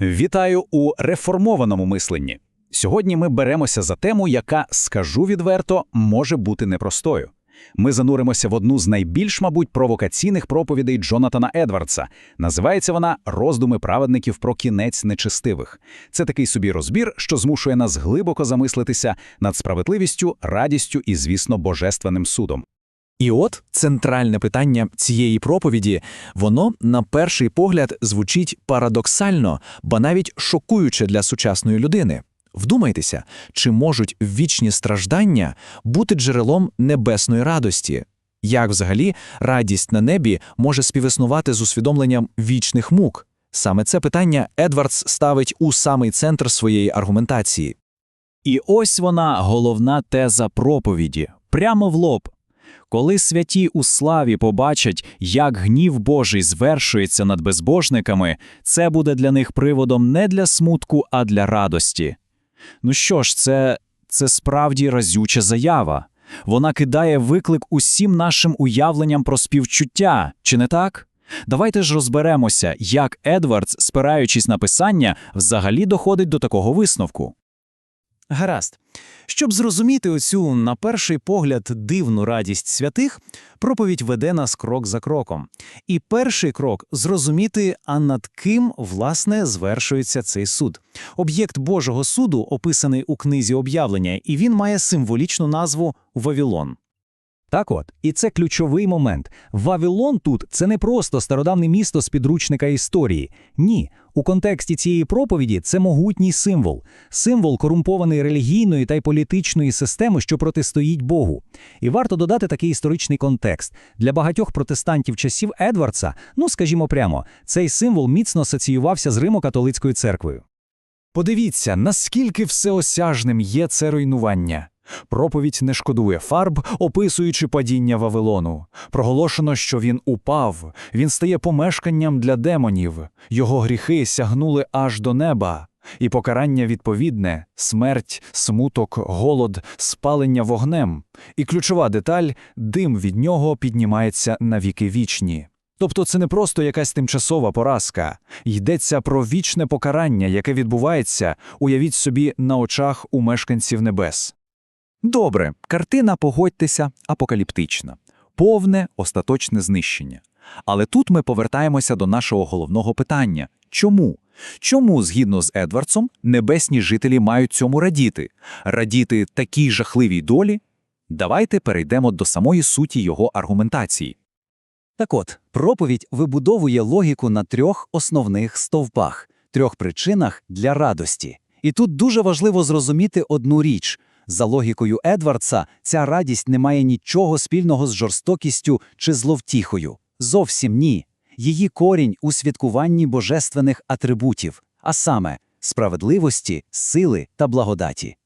Вітаю у реформованому мисленні. Сьогодні ми беремося за тему, яка, скажу відверто, може бути непростою. Ми зануримося в одну з найбільш, мабуть, провокаційних проповідей Джонатана Едвардса. Називається вона Роздуми праведників про кінець нечестивих. Це такий собі розбір, що змушує нас глибоко замислитися над справедливістю, радістю і, звісно, божественним судом. І от центральне питання цієї проповіді, воно на перший погляд звучить парадоксально, ба навіть шокуюче для сучасної людини. Вдумайтеся, чи можуть вічні страждання бути джерелом небесної радості? Як взагалі радість на небі може співіснувати з усвідомленням вічних мук? Саме це питання Едвардс ставить у самий центр своєї аргументації. І ось вона головна теза проповіді, прямо в лоб. Коли святі у славі побачать, як гнів Божий звершується над безбожниками, це буде для них приводом не для смутку, а для радості. Ну що ж, це, це справді разюча заява. Вона кидає виклик усім нашим уявленням про співчуття, чи не так? Давайте ж розберемося, як Едвардс, спираючись на писання, взагалі доходить до такого висновку. Гаразд. Щоб зрозуміти оцю, на перший погляд, дивну радість святих, проповідь веде нас крок за кроком. І перший крок зрозуміти, а над ким, власне, звершується цей суд. Об'єкт Божого суду описаний у книзі об'явлення, і він має символічну назву Вавилон. Так от, і це ключовий момент. Вавилон тут це не просто стародавне місто з підручника історії. Ні, у контексті цієї проповіді це могутній символ, символ корумпованої релігійної та й політичної системи, що протистоїть Богу. І варто додати такий історичний контекст. Для багатьох протестантів часів Едвардса, ну скажімо прямо, цей символ міцно асоціювався з Римо-католицькою церквою. Подивіться, наскільки всеосяжним є це руйнування. Проповідь не шкодує фарб, описуючи падіння Вавилону. Проголошено, що він упав, він стає помешканням для демонів, його гріхи сягнули аж до неба. І покарання відповідне смерть, смуток, голод, спалення вогнем. І ключова деталь дим від нього піднімається на віки вічні. Тобто це не просто якась тимчасова поразка, йдеться про вічне покарання, яке відбувається, уявіть собі, на очах у мешканців небес. Добре, картина, погодьтеся, апокаліптична, повне остаточне знищення. Але тут ми повертаємося до нашого головного питання чому? Чому, згідно з Едвардсом, небесні жителі мають цьому радіти, радіти такій жахливій долі? Давайте перейдемо до самої суті його аргументації. Так от, проповідь вибудовує логіку на трьох основних стовпах, трьох причинах для радості. І тут дуже важливо зрозуміти одну річ. За логікою Едвардса, ця радість не має нічого спільного з жорстокістю чи зловтіхою. Зовсім ні. Її корінь у святкуванні божественних атрибутів, а саме справедливості, сили та благодаті.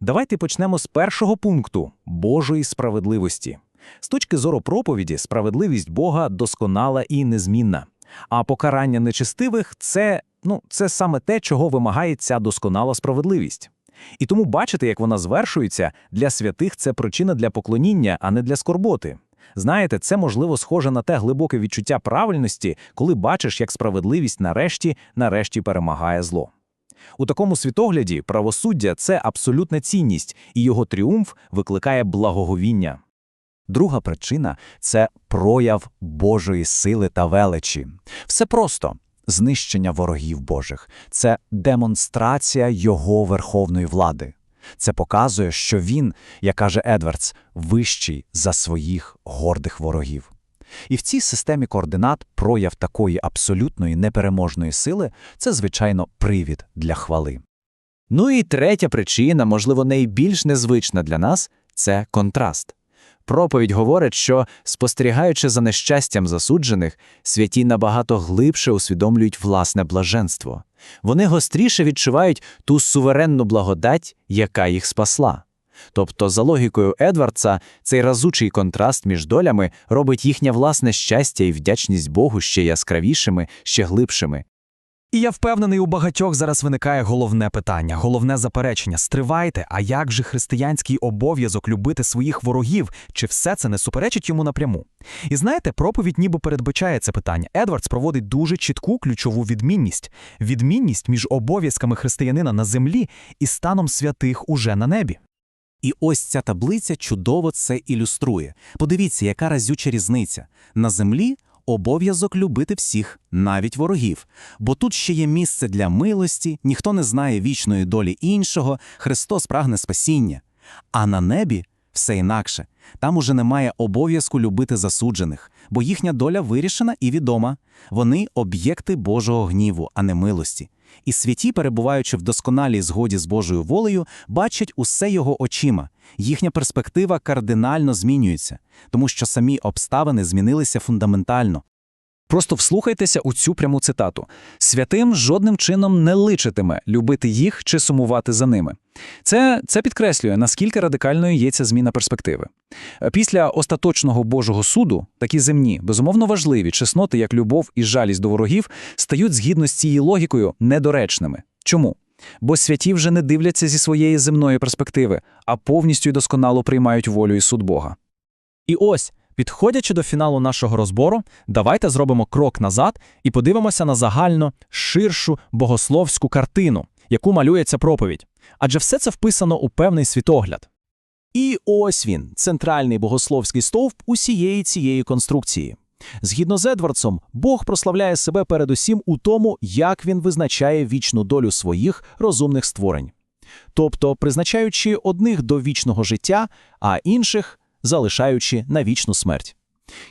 Давайте почнемо з першого пункту Божої справедливості. З точки зору проповіді, справедливість Бога досконала і незмінна. А покарання нечестивих це, ну, це саме те, чого вимагає ця досконала справедливість. І тому бачити, як вона звершується, для святих це причина для поклоніння, а не для скорботи. Знаєте, це можливо схоже на те глибоке відчуття правильності, коли бачиш, як справедливість нарешті нарешті перемагає зло. У такому світогляді правосуддя це абсолютна цінність, і його тріумф викликає благоговіння. Друга причина це прояв Божої сили та величі. Все просто знищення ворогів Божих, це демонстрація його верховної влади. Це показує, що він, як каже Едвардс, вищий за своїх гордих ворогів. І в цій системі координат прояв такої абсолютної непереможної сили це, звичайно, привід для хвали. Ну і третя причина, можливо, найбільш незвична для нас це контраст. Проповідь говорить, що, спостерігаючи за нещастям засуджених, святі набагато глибше усвідомлюють власне блаженство. Вони гостріше відчувають ту суверенну благодать, яка їх спасла. Тобто, за логікою Едвардса, цей разучий контраст між долями робить їхнє власне щастя і вдячність Богу ще яскравішими, ще глибшими. І я впевнений, у багатьох зараз виникає головне питання, головне заперечення. Стривайте, а як же християнський обов'язок любити своїх ворогів? Чи все це не суперечить йому напряму? І знаєте, проповідь ніби передбачає це питання. Едвардс проводить дуже чітку ключову відмінність: відмінність між обов'язками християнина на землі і станом святих уже на небі. І ось ця таблиця чудово це ілюструє. Подивіться, яка разюча різниця. На землі обов'язок любити всіх, навіть ворогів. Бо тут ще є місце для милості, ніхто не знає вічної долі іншого, Христос прагне спасіння. А на небі все інакше. Там уже немає обов'язку любити засуджених, бо їхня доля вирішена і відома. Вони об'єкти Божого гніву, а не милості. І святі, перебуваючи в досконалій згоді з Божою волею, бачать усе його очима. Їхня перспектива кардинально змінюється, тому що самі обставини змінилися фундаментально. Просто вслухайтеся у цю пряму цитату. Святим жодним чином не личитиме любити їх чи сумувати за ними. Це, це підкреслює, наскільки радикальною є ця зміна перспективи. Е, Після остаточного Божого суду такі земні, безумовно важливі чесноти, як любов і жалість до ворогів, стають згідно з цією логікою недоречними. Чому? Бо святі вже не дивляться зі своєї земної перспективи, а повністю і досконало приймають волю і суд Бога. І ось, підходячи до фіналу нашого розбору, давайте зробимо крок назад і подивимося на загально ширшу богословську картину, яку малює ця проповідь. Адже все це вписано у певний світогляд. І ось він, центральний богословський стовп усієї цієї конструкції. Згідно з Едвардсом, Бог прославляє себе передусім у тому, як він визначає вічну долю своїх розумних створень. Тобто призначаючи одних до вічного життя, а інших залишаючи на вічну смерть.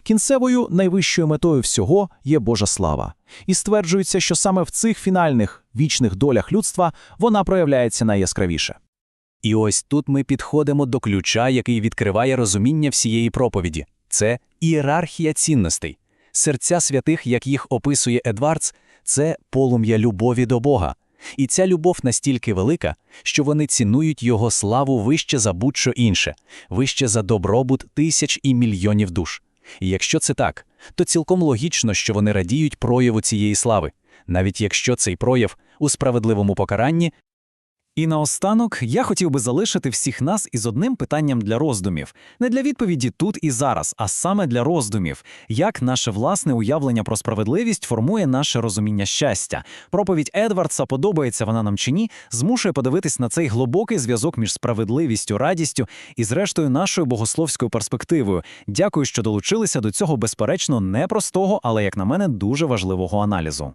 Кінцевою найвищою метою всього є Божа слава. І стверджується, що саме в цих фінальних вічних долях людства вона проявляється найяскравіше. І ось тут ми підходимо до ключа, який відкриває розуміння всієї проповіді. Це ієрархія цінностей. Серця святих, як їх описує Едвардс, це полум'я любові до Бога. І ця любов настільки велика, що вони цінують його славу вище за будь-що інше, вище за добробут тисяч і мільйонів душ. І якщо це так, то цілком логічно, що вони радіють прояву цієї слави, навіть якщо цей прояв у справедливому покаранні І наостанок я хотів би залишити всіх нас із одним питанням для роздумів. Не для відповіді тут і зараз, а саме для роздумів. Як наше власне уявлення про справедливість формує наше розуміння щастя? Проповідь Едвардса, подобається вона нам чи ні, змушує подивитись на цей глибокий зв'язок між справедливістю, радістю і, зрештою, нашою богословською перспективою. Дякую, що долучилися до цього безперечно непростого, але, як на мене, дуже важливого аналізу.